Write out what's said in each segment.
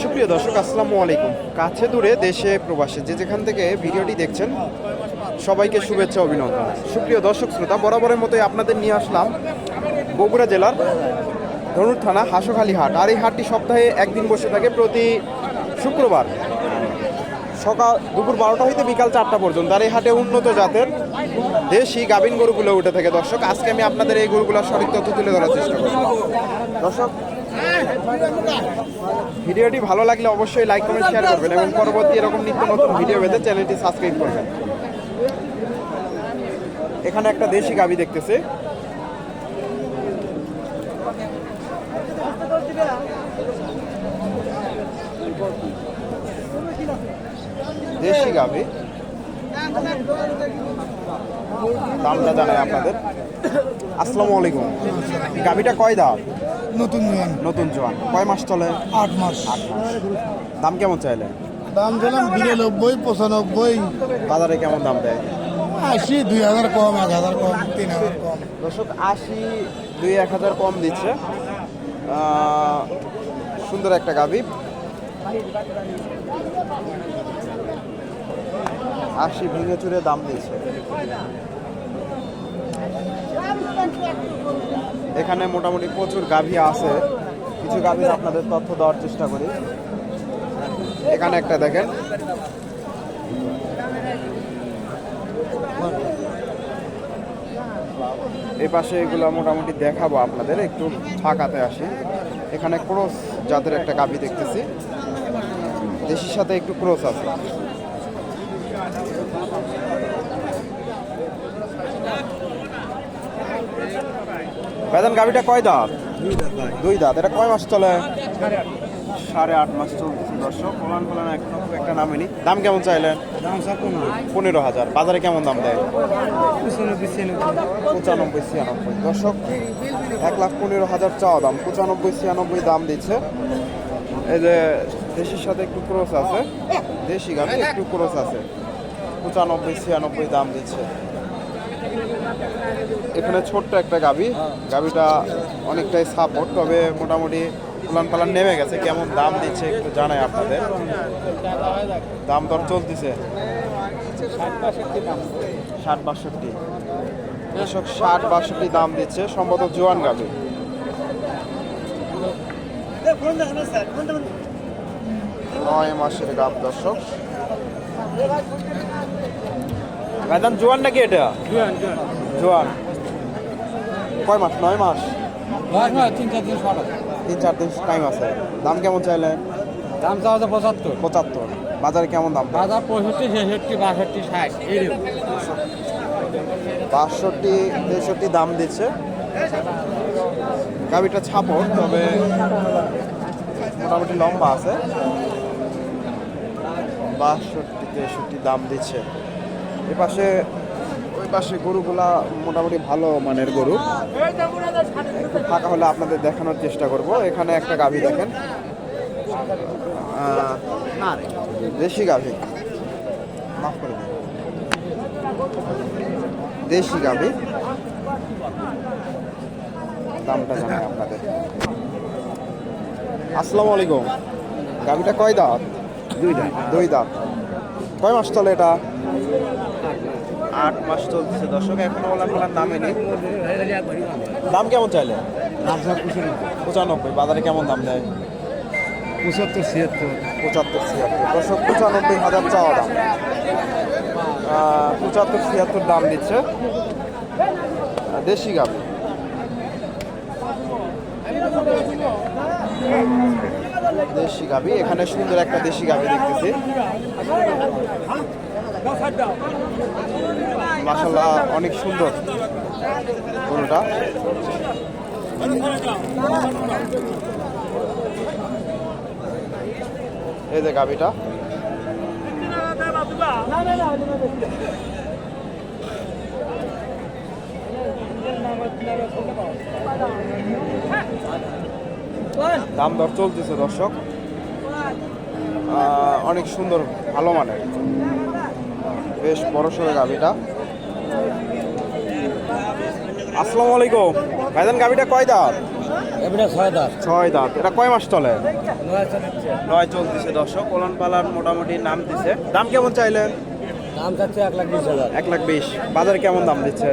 সুপ্রিয় দর্শক, আসসালামু আলাইকুম। কাছে দূরে দেশে প্রবাসে যে যেখান থেকে ভিডিওটি দেখছেন, সবাইকে শুভেচ্ছা অভিনন্দন। সুপ্রিয় দর্শক, শ্রোতা, বরাবরের মতোই আপনাদের নিয়ে আসলাম বগুড়া জেলার ধনুর থানা, হাসোখালী হাট। আর এই হাটটি সপ্তাহে একদিন বসে থাকে প্রতি শুক্রবার। সকাল দুপুর বারোটা হইতে বিকাল চারটা পর্যন্ত। আর এই হাটে উন্নত জাতের দেশি গাভিন গরুগুলো উঠে থাকে। দর্শক, আজকে আমি আপনাদের এই গরুগুলোর সঠিক তথ্য তুলে ধরার চেষ্টা করব। দর্শক, ভিডিওটি ভালো লাগলে অবশ্যই লাইক কমেন্ট শেয়ার করবেন এবং পরবর্তী এরকম নিত্য নতুন ভিডিও পেতে চ্যানেলটি সাবস্ক্রাইব করবেন। এখানে একটা দেশি গাবি দেখতেছে। দেশি গাবি দামটা জানাই আপনাদের। আসসালামু আলাইকুম। গাবিটা কয় দাম নতুন জোয়ান নতুন জোয়ান। কয় মাস চলে? আট মাস। আট দাম কেমন চাইলে? দাম দিলাম বিরানব্বই পঁচানব্বই। বাজারে কেমন দাম দেয়? আশি দুই হাজার কম এক হাজার কম তিন হাজার কম। দর্শক আশি দুই এক হাজার কম দিচ্ছে। সুন্দর একটা গাবি আশি ভেঙে চুরে দাম দিয়েছে। এখানে মোটামুটি প্রচুর গাভী আছে। কিছু গাভীর আপনাদের তথ্য দেওয়ার চেষ্টা করি। এখানে একটা দেখেন। এই পাশে এগুলো মোটামুটি দেখাবো আপনাদের, একটু ফাঁকাতে আসি। এখানে ক্রস জাতের একটা গাভী দেখতেছি। দেশির সাথে একটু ক্রস আছে। বেতন গাভিটা কয় দাঁত? দুই দাঁত এটা কয় মাস চলে? সাড়ে আট মাস চলছে দর্শক। ফলান ফলান এখনও খুব একটা নামেনি। দাম কেমন চাইলেন? পনেরো হাজার। বাজারে কেমন দাম দেয়? পঁচানব্বই ছিয়ানব্বই। দর্শক এক লাখ পনেরো হাজার চাওয়া দাম। পঁচানব্বই ছিয়ানব্বই দাম দিচ্ছে। এই যে দেশির সাথে একটু ক্রস আছে। দেশি গাভি একটু ক্রস আছে। পঁচানব্বই, ছিয়ানব্বই দাম দিচ্ছে। এখানে ছোট্ট একটা গাভি গাভিটা অনেকটাই সাপোর্ট তবে মোটামুটি পালান পালান নেমে গেছে। কেমন দাম দিচ্ছে একটু জানাই আপনাদের। দাম দর চলতেছে। ষাট বাষট্টি। কৃষক ষাট বাষট্টি দাম দিচ্ছে সম্ভবত জোয়ান গাভি নয় মাসের গাভ দর্শক। ভাইজান জোয়ান নাকি এটা? জোয়ান কয় মাস? নয় মাস? তিন চার দিন তিন চার দিন টাইম আছে। দাম কেমন চাইলেন দাম চাওয়া হচ্ছে পঁচাত্তর। পঁচাত্তর। বাজারে কেমন দাম? বাজার পঁয়ষট্টি ছেষট্টি বাষট্টি ষাট বাষট্টি তেষট্টি দাম দিচ্ছে। গাভিটা ছাপড় তবে মোটামুটি লম্বা আছে। বাষট্টি তেষট্টি দাম দিচ্ছে। এ পাশে ওই পাশে গরুগুলা মোটামুটি ভালো মানের গরু। ফাঁকা হলে আপনাদের দেখানোর চেষ্টা করব। এখানে একটা গাভি দেখেন। দেশি গাভি। মাফ করে দিন। দেশি গাভি। দামটা জানাই আপনাদের। আসসালামু আলাইকুম। গাভিটা কয় দাঁত? দুই দাঁত। দুই দাঁত। কয় মাস চলে এটা? আট মাস চলতেছে। দর্শক এখনও ওলা ফলার দামে নেই। দাম কেমন চাইলে? পঁচানব্বই। বাজারে কেমন দাম দেয়? পঁচাত্তর ছিয়াত্তর। পঁচাত্তর ছিয়াত্তর। দর্শক পঁচানব্বই হাজার চাওয়া দাম। পঁচাত্তর ছিয়াত্তর দাম দিচ্ছে। দেশি গাভি দেশি গাভি এখানে সুন্দর একটা দেশি গাভি দেখতেছি। মাসাল্লাহ অনেক সুন্দর গরুটা। এই যে গাভিটা। দাম দর চলতেছে দর্শক। অনেক সুন্দর, ভালো মানের। বেশ বড় সড়ো গাভিটা আসসালামু আলাইকুম। ভাইজান গাবিটা কয় দাঁত? এবারে ছয় দাস ছয় দাঁত। এটা কয় মাস চলে? নয় চলতেছে দর্শক ওলান পালান মোটামুটি নাম দিছে। দাম কেমন চাইলেন? দাম চাচ্ছে এক লাখ বিশ হাজার। এক লাখ বিশ। বাজারে কেমন দাম দিচ্ছে?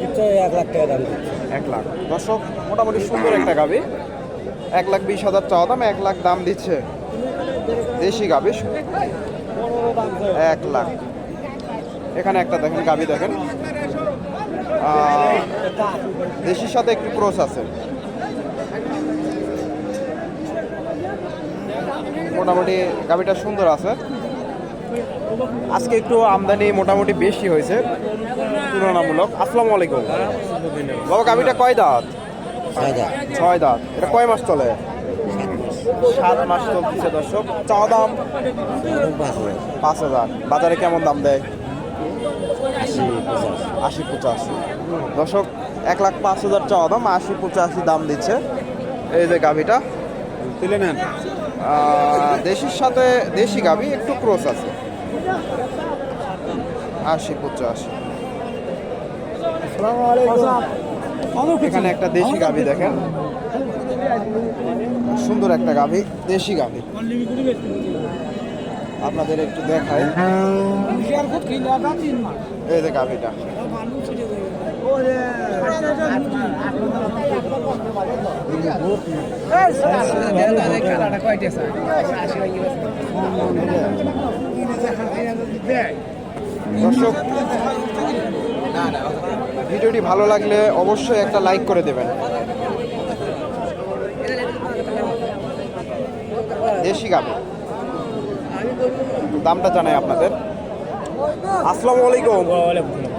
দিচ্ছে এক লাখ টাকা দাম দিচ্ছে। এক লাখ। দর্শক মোটামুটি সুন্দর একটা গাবি। এক লাখ বিশ হাজার চাওয়া দাম এক লাখ দাম দিচ্ছে। দেশি গাবি এক লাখ। এখানে একটা দেখেন গাবি দেখেন। দেশির সাথে একটু ক্রস আছে। মোটামুটি গাবিটা সুন্দর আছে। আজকে একটু আমদানি মোটামুটি বেশি হয়েছে তুলনামূলক। আসসালামু আলাইকুম। বাবা গাবিটা কয় দাঁত? ছয় ছয় দাঁত। এটা কয় মাস চলে? সাত মাস চলতেছে দর্শক। চাওয়া দাম? পাঁচ হাজার। বাজারে কেমন দাম দেয়? আশি পঁচাশি। দর্শক এক লাখ পাঁচ হাজার চাওয়া দাম আশি পঁচাশি দাম দিচ্ছে। এই যে গাভিটা। তুলে নেন। দেশির সাথে দেশি গাভি একটু ক্রস আছে। আশি পঁচাশি। এখানে একটা দেশি গাভি দেখেন। সুন্দর একটা গাভি দেশি গাভি। আপনাদের একটু দেখায় এই যে গাভিটা। ভিডিওটি ভালো লাগলে অবশ্যই একটা লাইক করে দেবেন। দেশি গাভি। দামটা জানাই আপনাদের। আসসালামু আলাইকুম।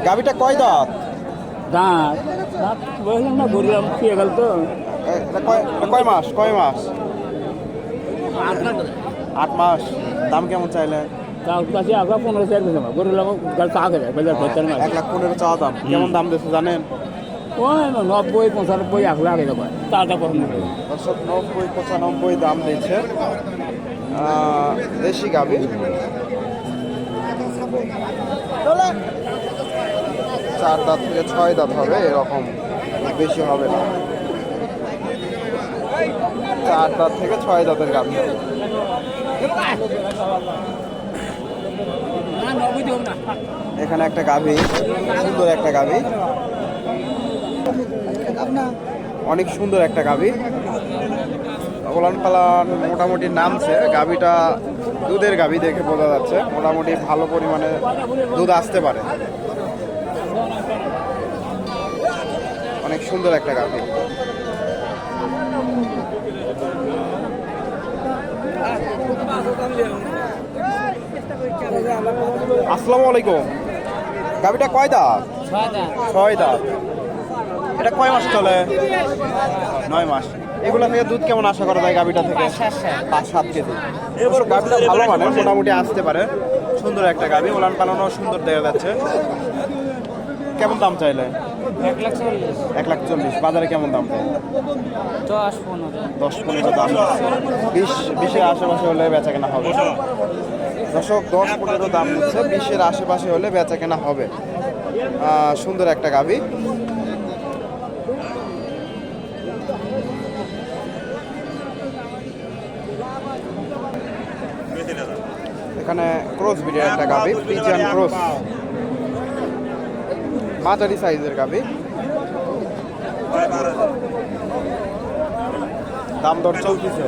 গাভিটা কয় দাঁত? দাঁত দাঁত বললাম না বললাম পেয়ে গেল তো? কয় কয় মাস? কয় মাস? আট মাস। দাম কেমন চাইলে? কাছে পনেরো চার দিন বাজার ভর্তার মাছ এক লাখ পনেরো চাওয়া দাম। কেমন দাম জানেন? ওই নব্বই পঁচানব্বই এক লাখ আগে যাবে তাটা করে নেবে দর্শক নব্বই পঁচানব্বই দাম দেশি গাভি। চার দাঁত থেকে ছয় দাঁত হবে, এরকম। বেশি হবে না। চার দাঁত থেকে ছয় দাঁতের গাভি। এখানে একটা গাভি, সুন্দর একটা গাভি। অনেক সুন্দর একটা গাভি। ওলান পালান মোটামুটি নামছে। গাভীটা দুধের গাভী দেখে বোঝা যাচ্ছে। মোটামুটি ভালো পরিমাণে দুধ আসতে পারে। অনেক সুন্দর একটা গাভী। আসসালামু আলাইকুম। গাভিটা কয় দাঁত। ছয় দাঁত। এটা কয় মাস চলে? নয় মাস। এগুলা থেকে দুধ কেমন আশা করা যায় গাভিটা থেকে? পাঁচ সাত কেজি। এবার গাভিটা ভালো মানে মোটামুটি আসতে পারে। সুন্দর একটা গাভি ওলান পালানো সুন্দর দেখা যাচ্ছে। কেমন দাম চাইলে? এক লাখ চল্লিশ। বাজারে কেমন দাম দশ পনেরো। দশ পনেরো দাম বিশ বিশের আশেপাশে হলে বেচা কেনা হবে। দশক দশ পনেরো দাম দিচ্ছে বিশের আশেপাশে হলে বেচা কেনা হবে। সুন্দর একটা গাভি। এখানে ক্রস বিডের একটা গাভি ফ্রিজিয়ান ক্রস মাঝারি সাইজের গাভি। দাম দর চলতেছে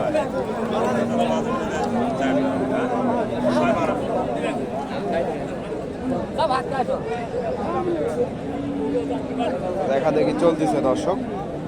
দেখা দেখি চলতেছে দর্শক।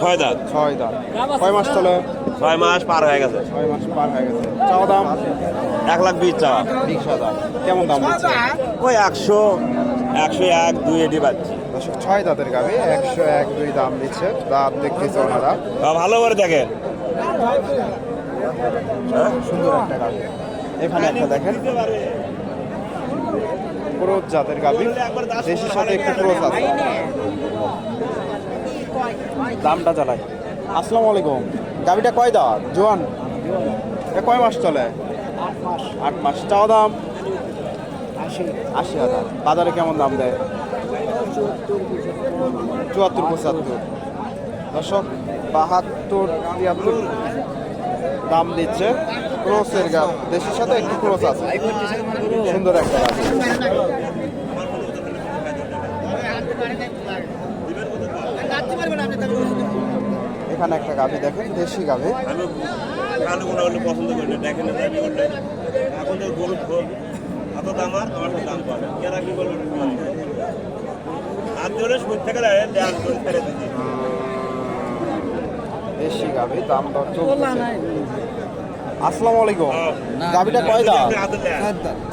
ছয় দাঁত। ছয় দাঁত। কয় মাস চলে? ছয় মাস পার হয়ে গেছে। ছয় মাস পার হয়ে গেছে। চাওয়া দাম? এক লাখ বিশ চাওয়া। বিশ হাজার। কেমন দাম ওই একশো একশো এক দুই এটি পাচ্ছি ছয় দাঁতের গাভি একশো এক দুই দাম দিচ্ছে। দাঁত দেখতেছে ওনারা ভালো করে দেখেন। সুন্দর একটা গাভি। এখানে একটা দেখেন। ক্রোজ জাতের গাভী। দেশের সাথে একটু ক্রোজ আছে। দামটা চালাই আসসালামু আলাইকুম। গাভীটা কয় দাঁত জোয়ান? এ কয় মাস চলে? আট মাস। চাওয়া দাম? আশি হাজার। বাজারে কেমন দাম দেয়? চুয়াত্তর, পঁচাত্তর। দশক বাহাত্তর, তিয়াত্তর দাম দিচ্ছে। ক্রোসের গাছ দেশের সাথে একটু ক্রোস আছে। সুন্দর একটা গাছ এখানে একটা গাভি দেখেন দেশি গাভি। কালো গোনা হলে পছন্দ করি না দেখেন না দাবি এখন তো গরু খোল এত দাম আর আমার দাম পাবে এরা কি বলবে? আর করে দিচ্ছি দেশি গাভি দাম দর চলছে আসসালামু আলাইকুম। গাভিটা কয় দাম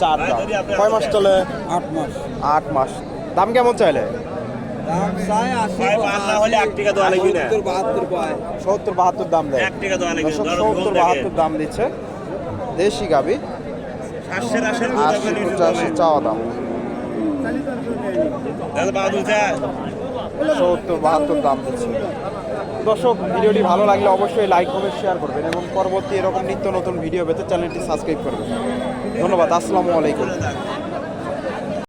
চার দাম কয় মাস চলে? আট মাস। আট মাস। দাম কেমন চাইলে? সত্তর বাহাত্তর দাম দেয়। সত্তর বাহাত্তর দাম দিচ্ছে। দেশি গাভি আশি পঁচাশি চাওয়া দাম। সত্তর বাহাত্তর দাম দিচ্ছে। দর্শক ভিডিওটি ভালো লাগলে অবশ্যই লাইক কমেন্ট শেয়ার করবেন এবং পরবর্তী এরকম নিত্য নতুন ভিডিও পেতে চ্যানেলটি সাবস্ক্রাইব করবেন। ধন্যবাদ আসসালামু আলাইকুম।